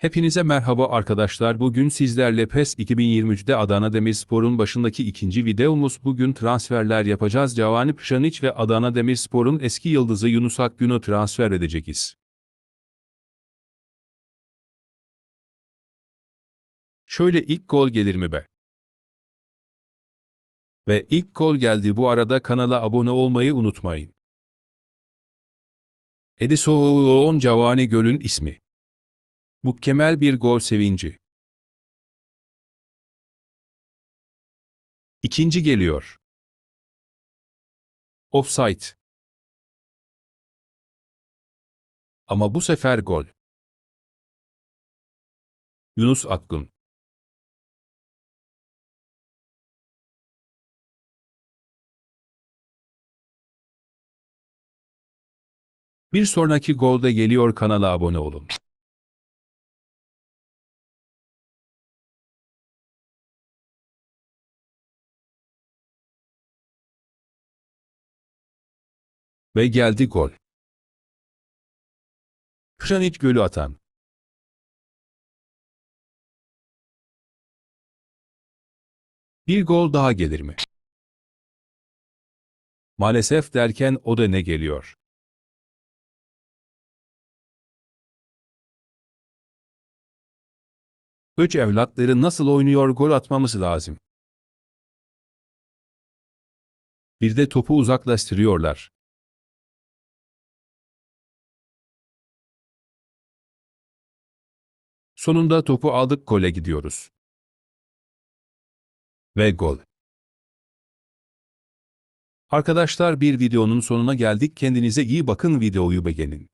Hepinize merhaba arkadaşlar. Bugün sizlerle PES 2023'de Adana Demirspor'un başındaki ikinci videomuz. Bugün transferler yapacağız. Cavani Pjanic ve Adana Demirspor'un eski yıldızı Yunus Akgün'ü transfer edeceğiz. Şöyle ilk gol gelir mi be? Ve ilk gol geldi bu arada kanala abone olmayı unutmayın. Edison Cavani Göl'ün ismi. Mükemmel bir gol sevinci. İkinci geliyor. Offside. Ama bu sefer gol. Yunus Akgün. Bir sonraki golde geliyor kanala abone olun. Ve geldi gol. Pjanic golü atan. Bir gol daha gelir mi? Maalesef derken o da ne geliyor? Üç evlatları nasıl oynuyor gol atmamız lazım. Bir de topu uzaklaştırıyorlar. Sonunda topu aldık gole gidiyoruz. Ve gol. Arkadaşlar bir videonun sonuna geldik. Kendinize iyi bakın videoyu beğenin.